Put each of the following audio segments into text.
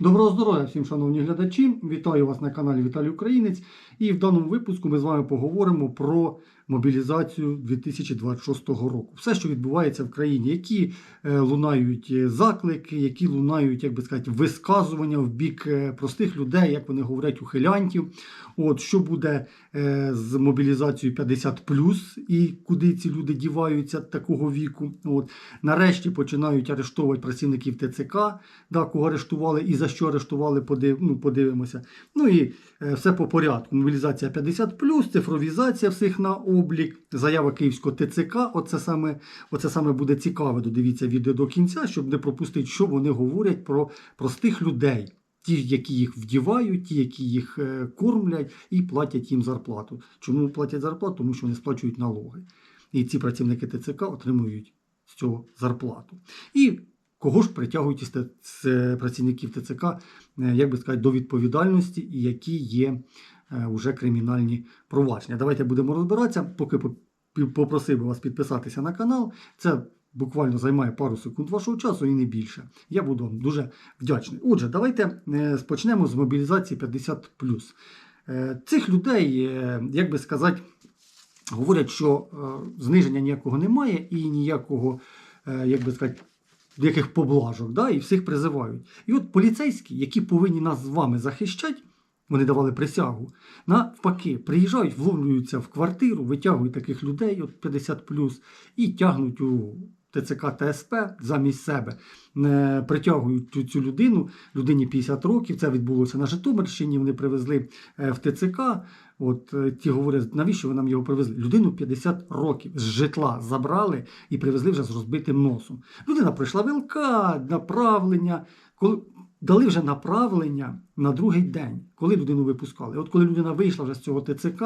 Доброго здоров'я всім, шановні глядачі! Вітаю вас на каналі Віталій Українець. І в даному випуску ми з вами поговоримо про мобілізацію 2026 року. Все, що відбувається в країні, які е, лунають е, заклики, які лунають, як би сказати, висказування в бік е, простих людей, як вони говорять, ухилянтів. От що буде з мобілізацією 50 і куди ці люди діваються такого віку. От нарешті починають арештовувати працівників ТЦК, да, кого арештували і за що арештували, подив, ну, подивимося. Ну і е, все по порядку. Мобілізація 50 цифровізація всіх на облік, заява Київського ТЦК. Оце саме, оце саме буде цікаве. Додивіться відео до кінця, щоб не пропустити, що вони говорять про простих людей. Ті, які їх вдівають, ті, які їх е, кормлять і платять їм зарплату. Чому платять зарплату? Тому що вони сплачують налоги. І ці працівники ТЦК отримують з цього зарплату. І кого ж притягують із е, працівників ТЦК, е, як би сказати, до відповідальності, і які є е, вже кримінальні провадження. Давайте будемо розбиратися. Поки попросив би вас підписатися на канал. Це буквально займає пару секунд вашого часу і не більше. Я буду вам дуже вдячний. Отже, давайте е, почнемо з мобілізації 50. Е, Цих людей, е, як би сказати, говорять, що е, зниження ніякого немає і ніякого, е, як би сказати, яких поблажок, да, і всіх призивають. І от поліцейські, які повинні нас з вами захищати, вони давали присягу, навпаки, приїжджають, вловлюються в квартиру, витягують таких людей, от 50 і тягнуть у ТЦК ТСП замість себе, е, притягують цю, цю людину, людині 50 років. Це відбулося на Житомирщині. Вони привезли е, в ТЦК. От е, ті говорять, навіщо ви нам його привезли? Людину 50 років з житла забрали і привезли вже з розбитим носом. Людина пройшла ВЛК, направлення. Коли дали вже направлення на другий день, коли людину випускали. От коли людина вийшла вже з цього ТЦК,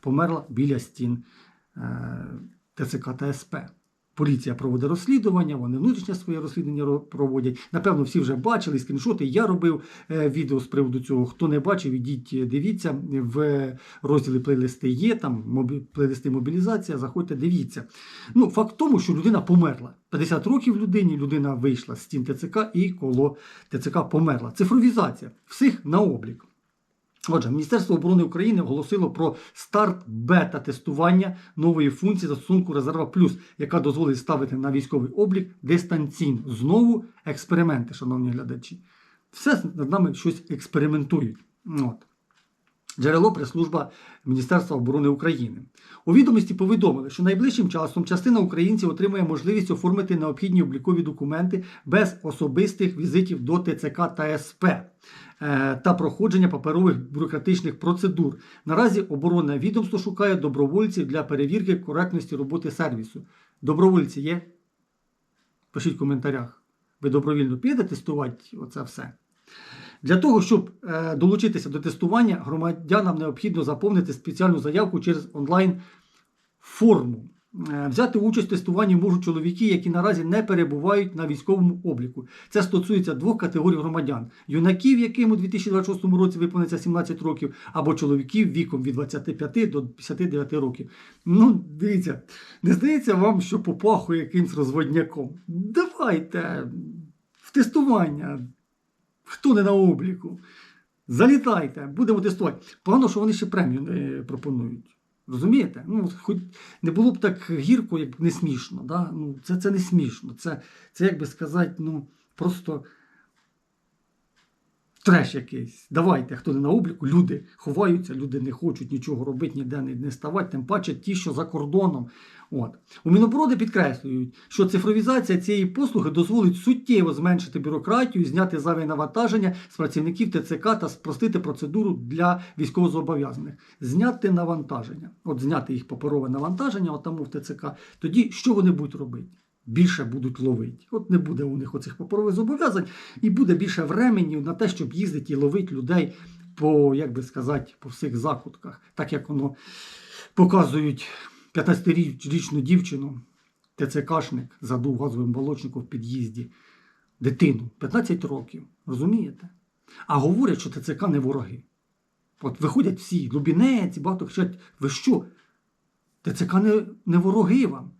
померла біля стін е, ТЦК ТСП. Поліція проводить розслідування, вони внутрішнє своє розслідування проводять. Напевно, всі вже бачили скріншоти. Я робив е, відео з приводу цього. Хто не бачив, ідіть, е, дивіться. В розділі плейлисти є, там плейлисти мобілізація, заходьте, дивіться. Ну, факт в тому, що людина померла. 50 років людині, людина вийшла з стін ТЦК і коло ТЦК померла. Цифровізація всіх на облік. Отже, Міністерство оборони України оголосило про старт бета-тестування нової функції застосунку Резерва Плюс, яка дозволить ставити на військовий облік дистанційно. Знову експерименти, шановні глядачі. Все над нами щось експериментують. От. Джерело прес-служба Міністерства оборони України. У відомості повідомили, що найближчим часом частина українців отримає можливість оформити необхідні облікові документи без особистих візитів до ТЦК та СП та проходження паперових бюрократичних процедур. Наразі оборонне відомство шукає добровольців для перевірки коректності роботи сервісу. Добровольці є? Пишіть в коментарях. Ви добровільно підете тестувати оце все. Для того, щоб е, долучитися до тестування, громадянам необхідно заповнити спеціальну заявку через онлайн-форму. Е, Взяти участь в тестуванні можуть чоловіки, які наразі не перебувають на військовому обліку. Це стосується двох категорій громадян: юнаків, яким у 2026 році виповниться 17 років, або чоловіків віком від 25 до 59 років. Ну, дивіться, не здається вам, що попахує якимсь розводняком. Давайте в тестування. Хто не на обліку? Залітайте, будемо тестувати. Погано, що вони ще премію не пропонують. Розумієте? Ну, хоч не було б так гірко, як не смішно. Да? Ну, це, це не смішно. Це, це як би сказати, ну, просто треш якийсь. Давайте, хто не на обліку, люди ховаються, люди не хочуть нічого робити, ніде не, ставати, тим паче ті, що за кордоном. От. У Міноборони підкреслюють, що цифровізація цієї послуги дозволить суттєво зменшити бюрократію, зняти зайве навантаження з працівників ТЦК та спростити процедуру для військовозобов'язаних. Зняти навантаження. От зняти їх паперове навантаження, от тому в ТЦК. Тоді що вони будуть робити? Більше будуть ловити. От не буде у них оцих паперових зобов'язань, і буде більше времені на те, щоб їздити і ловити людей по, як би сказати, по всіх закутках, так як воно показують 15-річну дівчину, ТЦКшник задув газовим балочником в під'їзді дитину 15 років. Розумієте? А говорять, що ТЦК не вороги. От виходять всі, Лубінець, багато кричать, ви що? ТЦК не, не вороги вам.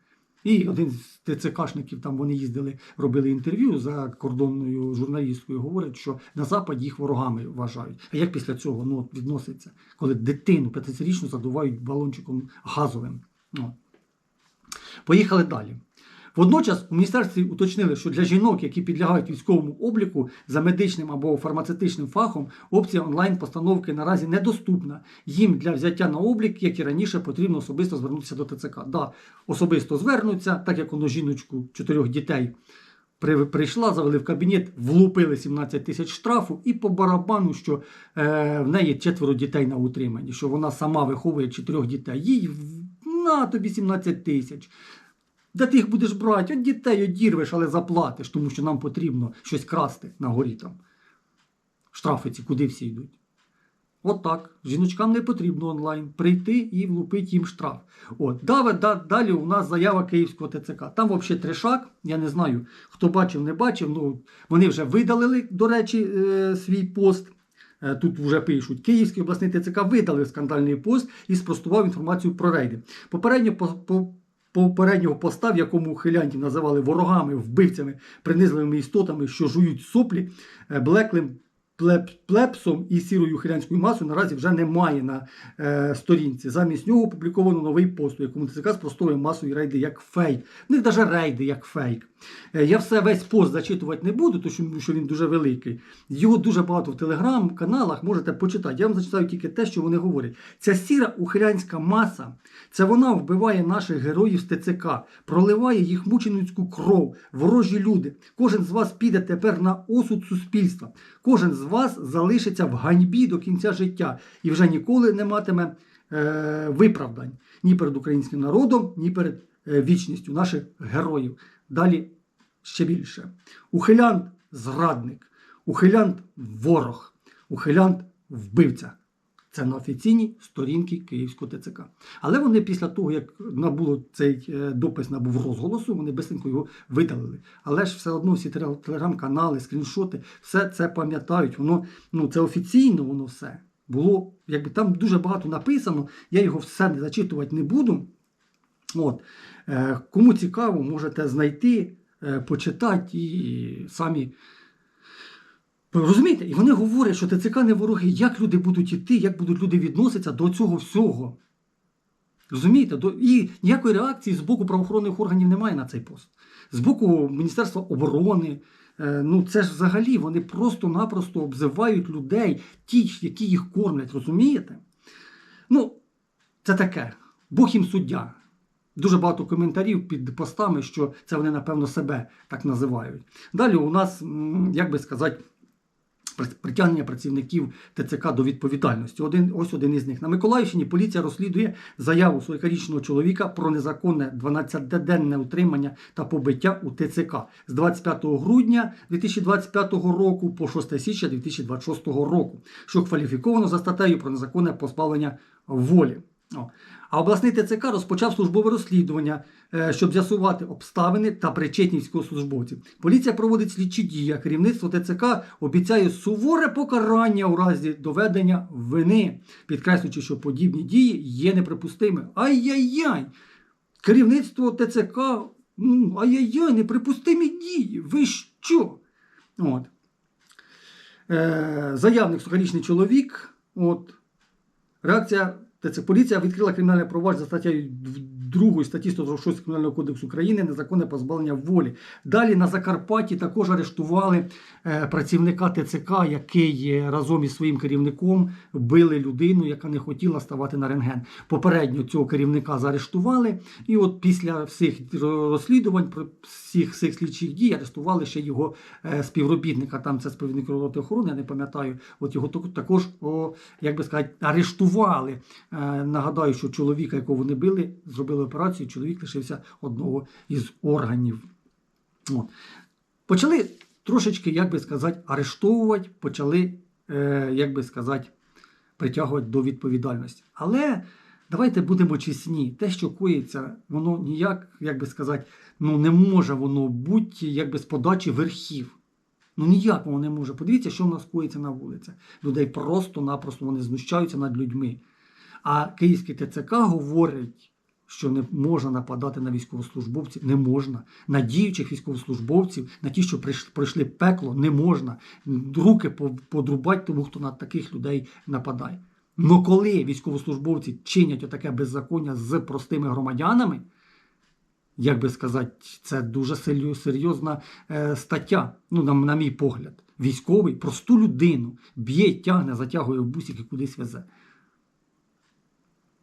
І один з ТЦКшників, там вони їздили, робили інтерв'ю за кордонною журналісткою, говорить, що на Западі їх ворогами вважають. А як після цього ну, відноситься, коли дитину 15-річну задувають балончиком газовим? Ну. Поїхали далі. Водночас у міністерстві уточнили, що для жінок, які підлягають військовому обліку за медичним або фармацевтичним фахом, опція онлайн-постановки наразі недоступна. Їм для взяття на облік, як і раніше, потрібно особисто звернутися до ТЦК. Да, особисто звернуться, так як воно жіночку чотирьох дітей прийшла, завели в кабінет, влупили 17 тисяч штрафу і по барабану, що е, в неї четверо дітей на утриманні, що вона сама виховує чотирьох дітей. Їй на тобі 17 тисяч. Де ти їх будеш брати? От дітей одірвеш, але заплатиш, тому що нам потрібно щось красти на горі там. Штрафи куди всі йдуть? От так. Жіночкам не потрібно онлайн прийти і влупити їм штраф. От. Далі, у нас заява Київського ТЦК. Там взагалі трешак. Я не знаю, хто бачив, не бачив. Ну, вони вже видалили, до речі, е, свій пост. Е, Тут вже пишуть, Київський обласний ТЦК видали скандальний пост і спростував інформацію про рейди. Попередньо по, по, попереднього поста, в якому хилянтів називали ворогами, вбивцями, принизливими істотами, що жують соплі, е, блеклим плепсом і сірою хилянською масою наразі вже немає на е, сторінці. Замість нього опубліковано новий пост, у якому ТЦК спростовує масові рейди як фейк. В них навіть рейди як фейк. Е, Я все весь пост зачитувати не буду, тому що він дуже великий. Його дуже багато в телеграм-каналах можете почитати. Я вам зачитаю тільки те, що вони говорять. Ця сіра ухилянська маса, це вона вбиває наших героїв з ТЦК, проливає їх мученицьку кров, ворожі люди. Кожен з вас піде тепер на осуд суспільства. Кожен з вас залишиться в ганьбі до кінця життя і вже ніколи не матиме е, виправдань ні перед українським народом, ні перед е, вічністю наших героїв. Далі ще більше. Ухилянт зрадник, ухилянт ворог, ухилянт вбивця. Це на офіційній сторінці Київського ТЦК. Але вони після того, як набуло цей е, допис набув розголосу, вони бисенько його видалили. Але ж все одно всі телеграм-канали, скріншоти, все це пам'ятають. Воно ну це офіційно, воно все було. Якби там дуже багато написано, я його все не зачитувати не буду. От. Е, Кому цікаво, можете знайти, е, почитати і самі. Розумієте? І вони говорять, що ТЦК не вороги, як люди будуть йти, як будуть люди відноситися до цього всього. Розумієте? До... І ніякої реакції з боку правоохоронних органів немає на цей пост. З боку Міністерства оборони. Е, Ну, це ж взагалі вони просто-напросто обзивають людей, ті, які їх кормлять, розумієте? Ну, це таке. Бог їм суддя. Дуже багато коментарів під постами, що це вони, напевно, себе так називають. Далі у нас, як би сказати, притягнення працівників ТЦК до відповідальності. Один, ось один із них. На Миколаївщині поліція розслідує заяву 40-річного чоловіка про незаконне 12-денне утримання та побиття у ТЦК з 25 грудня 2025 року по 6 січня 2026 року, що кваліфіковано за статтею про незаконне позбавлення волі. А обласний ТЦК розпочав службове розслідування, е, щоб з'ясувати обставини та причетність військовослужбовців. Поліція проводить слідчі дії, а керівництво ТЦК обіцяє суворе покарання у разі доведення вини, підкреслюючи, що подібні дії є неприпустимими. Ай-яй-яй! Керівництво ТЦК, ай-яй-яй, неприпустимі дії. Ви що? От. Е, заявник 40-річний чоловік. От. Реакція ТЦ поліція відкрила кримінальне провадження за статтею 2 статті 146 Кримінального кодексу України незаконне позбавлення волі. Далі на Закарпатті також арештували е, працівника ТЦК, який е, разом із своїм керівником били людину, яка не хотіла ставати на рентген. Попередньо цього керівника заарештували, і от після всіх розслідувань, всіх цих слідчих дій арештували ще його е, співробітника. Там це співробітник роти охорони, я не пам'ятаю. От його також, о, як би сказати, арештували. Нагадаю, що чоловіка, якого вони били, зробили операцію, чоловік лишився одного із органів. От. Почали трошечки, як би сказати, арештовувати, почали, е, як би сказати, притягувати до відповідальності. Але давайте будемо чесні, те, що коїться, воно ніяк, як би сказати, ну не може воно бути якби з подачі верхів. Ну ніяк воно не може. Подивіться, що в нас коїться на вулицях. Людей просто-напросто вони знущаються над людьми. А київський ТЦК говорить, що не можна нападати на військовослужбовців, не можна. На діючих військовослужбовців, на ті, що пройшли пекло, не можна. Руки по- подрубати тому, хто на таких людей нападає. Но коли військовослужбовці чинять отаке беззаконня з простими громадянами, як би сказати, це дуже серйозна е, стаття, ну, на, на мій погляд. Військовий просту людину б'є, тягне, затягує в бусик і кудись везе.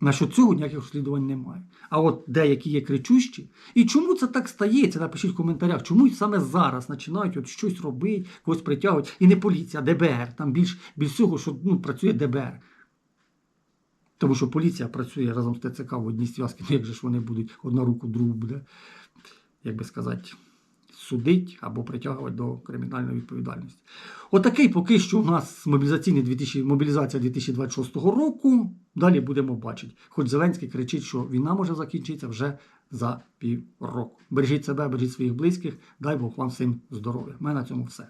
На що цього ніяких розслідувань немає. А от деякі є кричущі. І чому це так стається? Напишіть в коментарях, чому саме зараз починають от щось робити, когось притягують. І не поліція, а ДБР. Там більш, більш всього, що ну, працює ДБР. Тому що поліція працює разом з ТЦК в одній зв'язці. Ну, як же ж вони будуть одна руку другу буде, як би сказати, судить або притягувати до кримінальної відповідальності. Отакий поки що у нас мобілізаційний 2000, мобілізація 2026 року. Далі будемо бачити. Хоч Зеленський кричить, що війна може закінчитися вже за півроку. Бережіть себе, бережіть своїх близьких. Дай Бог вам всім здоров'я. У мене на цьому все.